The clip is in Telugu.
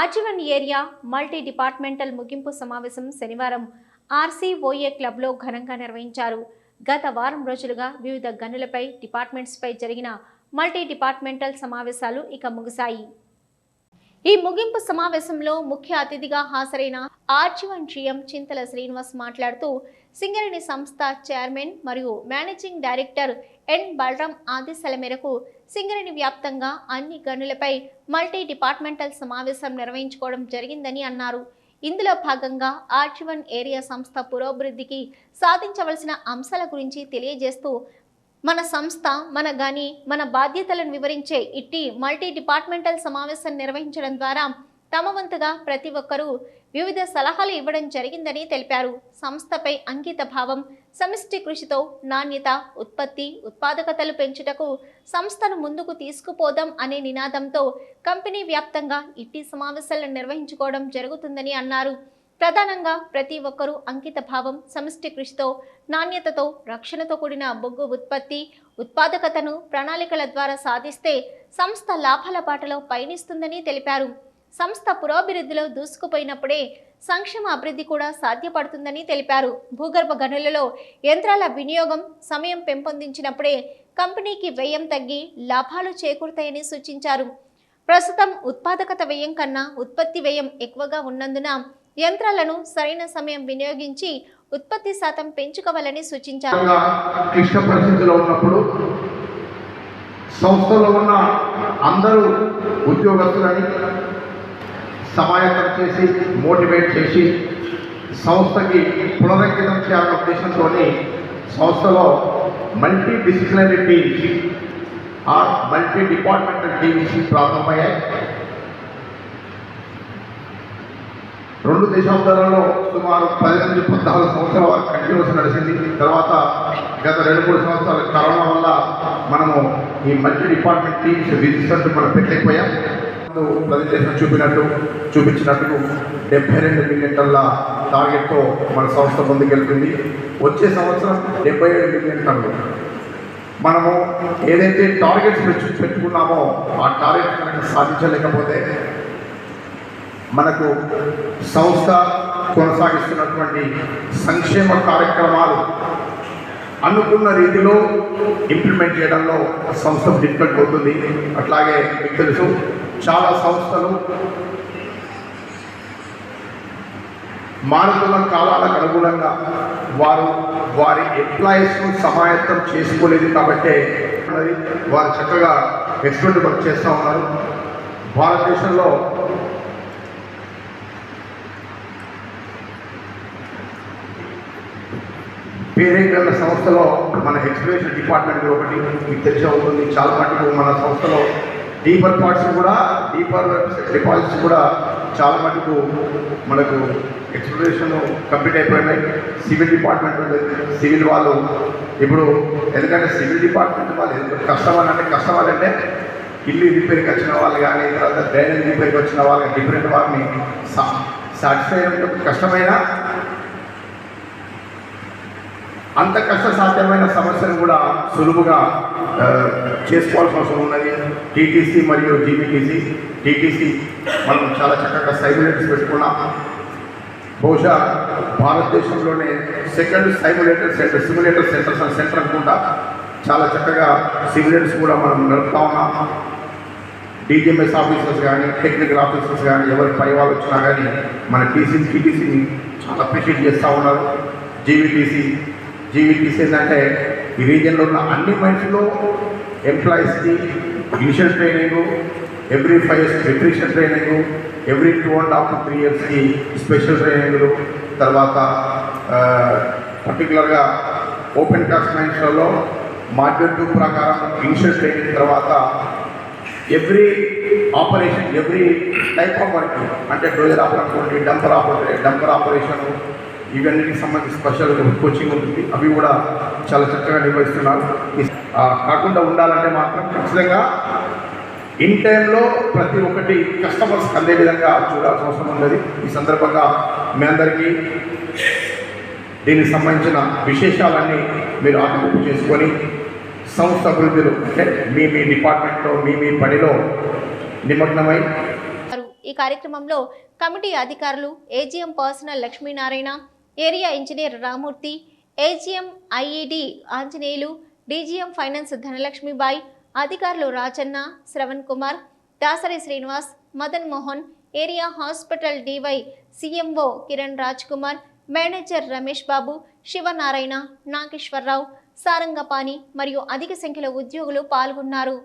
ఆజీవన్ ఏరియా మల్టీ డిపార్ట్మెంటల్ ముగింపు సమావేశం శనివారం ఆర్సీఓఏ క్లబ్లో ఘనంగా నిర్వహించారు. గత వారం రోజులుగా వివిధ గనులపై డిపార్ట్మెంట్స్పై జరిగిన మల్టీ డిపార్ట్మెంటల్ సమావేశాలు ఇక ముగిశాయి. ఈ ముగింపు సమావేశంలో ముఖ్య అతిథిగా హాజరైన ఆర్జీవన్ జీఎం చింతల శ్రీనివాస్ మాట్లాడుతూ సింగరేణి సంస్థ చైర్మన్ మరియు మేనేజింగ్ డైరెక్టర్ ఎన్ బలరాం ఆదేశాల మేరకు సింగరేణి వ్యాప్తంగా అన్ని గనులపై మల్టీ డిపార్ట్మెంటల్ సమావేశం నిర్వహించుకోవడం జరిగిందని అన్నారు. ఇందులో భాగంగా ఆర్చివన్ ఏరియా సంస్థ పురోభివృద్ధికి సాధించవలసిన అంశాల గురించి తెలియజేస్తూ మన సంస్థ మన గని మన బాధ్యతలను వివరించే ఇట్టి మల్టీ డిపార్ట్మెంటల్ సమావేశం నిర్వహించడం ద్వారా తమ వంతుగా ప్రతి ఒక్కరూ వివిధ సలహాలు ఇవ్వడం జరిగిందని తెలిపారు. సంస్థపై అంకిత భావం సమిష్టి కృషితో నాణ్యత ఉత్పత్తి ఉత్పాదకతలు పెంచుటకు సంస్థను ముందుకు తీసుకుపోదాం అనే నినాదంతో కంపెనీ వ్యాప్తంగా ఇట్టి సమావేశాలను నిర్వహించుకోవడం జరుగుతుందని అన్నారు. ప్రధానంగా ప్రతి ఒక్కరూ అంకిత భావం సమిష్టి కృషితో నాణ్యతతో రక్షణతో కూడిన బొగ్గు ఉత్పత్తి ఉత్పాదకతను ప్రణాళికల ద్వారా సాధిస్తే సంస్థ లాభాల బాటలో పయనిస్తుందని తెలిపారు. సంస్థ పురోభివృద్ధిలో దూసుకుపోయినప్పుడే సంక్షేమ అభివృద్ధి కూడా సాధ్యపడుతుందని తెలిపారు. భూగర్భ గనులలో యంత్రాల వినియోగం సమయం పెంపొందించినప్పుడే కంపెనీకి వ్యయం తగ్గి లాభాలు చేకూరుతాయని సూచించారు. ప్రస్తుతం ఉత్పాదకత వ్యయం కన్నా ఉత్పత్తి వ్యయం ఎక్కువగా ఉన్నందున యంత్రాలను సరైన సమయం వినియోగించి ఉత్పత్తి శాతం పెంచుకోవాలని సూచించారు. క్లిష్ట పరిస్థితిలో ఉన్నప్పుడు సంస్థలో ఉన్న అందరూ ఉద్యోగస్తులని సమాయత్తం చేసి మోటివేట్ చేసి సంస్థకి పునరంకితం చేయాలన్న ఉద్దేశంతో సంస్థలో మల్టీ డిసిప్లినరీ టీమ్స్ ఆ మల్టీ డిపార్ట్మెంటల్ టీమ్స్ ప్రారంభమయ్యాయి. రెండు దశాబ్దాలలో సుమారు పది నుంచి పద్నాలుగు సంవత్సరాల కంటిన్యూస్ నడిచింది. తర్వాత గత రెండు మూడు సంవత్సరాల కరోనా వల్ల మనము ఈ మల్టీ డిపార్ట్మెంట్ టీమ్స్ విధిస్తున్నట్టు మనం పెట్టలేకపోయాం. ప్రజెంటేషన్ చూపినట్టు చూపించినట్టు డెబ్బై రెండు మిలియన్ టన్ల టార్గెట్తో మన సంస్థ ముందుకెళ్తుంది. వచ్చే సంవత్సరం డెబ్బై ఏడు మిలియన్ టన్లు మనము ఏదైతే టార్గెట్స్ పెట్టుకున్నామో ఆ టార్గెట్ కనుక సాధించలేకపోతే మనకు సంస్థ కొనసాగిస్తున్నటువంటి సంక్షేమ కార్యక్రమాలు అనుకున్న రీతిలో ఇంప్లిమెంట్ చేయడంలో సంస్థ డిఫికల్ట్ అవుతుంది. అట్లాగే మీకు తెలుసు చాలా సంస్థలు మారుతున్న కాలాలకు అనుగుణంగా వారు వారి ఎంప్లాయీస్ను సమాయత్తం చేసుకోలేదు కాబట్టే వారు చక్కగా ఎక్స్పెక్ట్ వర్క్ చేస్తూ ఉన్నారు. భారతదేశంలో పేరేగల సంస్థలో మన ఎక్స్ప్రెషన్ డిపార్ట్మెంట్ ఒకటి. మీకు తెలిసే ఉంటుంది. చాలా మటుకు మన సంస్థలో డీపర్ పార్ట్స్ కూడా డీపర్ డిపాజిట్స్ కూడా చాలా మటుకు మనకు ఎక్స్ప్లోరేషన్ కంప్లీట్ అయిపోయినాయి. సివిల్ డిపార్ట్మెంట్ సివిల్ వాళ్ళు ఇప్పుడు ఎందుకంటే సివిల్ డిపార్ట్మెంట్ వాళ్ళు ఎందుకు కస్టమర్ అంటే కస్టమర్ అంటే ఇల్లు రిపేర్కి వచ్చిన వాళ్ళు కానీ తర్వాత డ్రైనేజ్ రిపేర్కి వచ్చిన వాళ్ళు డిఫరెంట్ వారిని సాటిస్ఫై కష్టమైన అంత కష్ట సాధ్యమైన సమస్యను కూడా సులువుగా చేసుకోవాల్సిన అవసరం ఉన్నది. టీటీసీ మరియు జీబీటీసీ టీటీసీ మనం చాలా చక్కగా సైబులేటర్స్ పెట్టుకున్నాం. బహుశా భారతదేశంలోనే second simulator centre simulator centres centre అనుకుంటా. చాలా చక్కగా సిమ్యులేటర్స్ కూడా మనం నడుపుతా ఉన్నాం. డీజీఎంఎస్ ఆఫీసర్స్ కానీ టెక్నికల్ ఆఫీసర్స్ కానీ ఎవరి పై వాళ్ళు వచ్చినా కానీ మన టీసీ టీటీసీని చాలా అప్రిషియేట్ చేస్తూ ఉన్నారు. జీవీటీసీ జీవీటీసీ అంటే ఈ రీజియన్లో ఉన్న అన్ని మనుషులు ఎంప్లాయీస్కి initial training every five years రిట్రిషన్ training every two and half three ఇయర్స్కి స్పెషల్ ట్రైనింగ్లు తర్వాత పర్టికులర్గా ఓపెన్ కాస్ట్ మైన్స్లలో మాడ్యూల్ టూ ప్రకారం ఇనిషియల్ ట్రైనింగ్ తర్వాత every operation every type of work అంటే dozer operation dumper operation dumper operation ఇవన్నిటికి సంబంధించి స్పెషల్ కోచింగ్ ఉంటుంది. అవి కూడా చాలా చక్కగా నిర్వహిస్తున్నారు. కాకుండా ఉండాలంటే మాత్రం ఖచ్చితంగా ఇన్ టైంలో ప్రతి ఒక్కటి కస్టమర్స్ అందే విధంగా చూడాల్సిన అవసరం ఉన్నది ఈ సందర్భంగా మీ అందరికీ దీనికి సంబంధించిన విశేషాలన్నీ మీరు ఆకలింపు చేసుకొని సంస్థ అభివృద్ధిలో అంటే మీ మీ డిపార్ట్మెంట్లో మీ మీ పనిలో నిమగ్నమై ఈ కార్యక్రమంలో కమిటీ అధికారులు AGM personnel Lakshminarayana area engineer Ramurthy AGM IED Anjaneyulu DGM finance Dhanalakshmibai అధికారులు Rajanna Shravan Kumar Dasari Srinivas Madan Mohan area hospital DY CMO Kiran Raj Kumar manager Ramesh Babu Sivanarayana Nageswararao Sarangapani మరియు అధిక సంఖ్యలో ఉద్యోగులు పాల్గొన్నారు.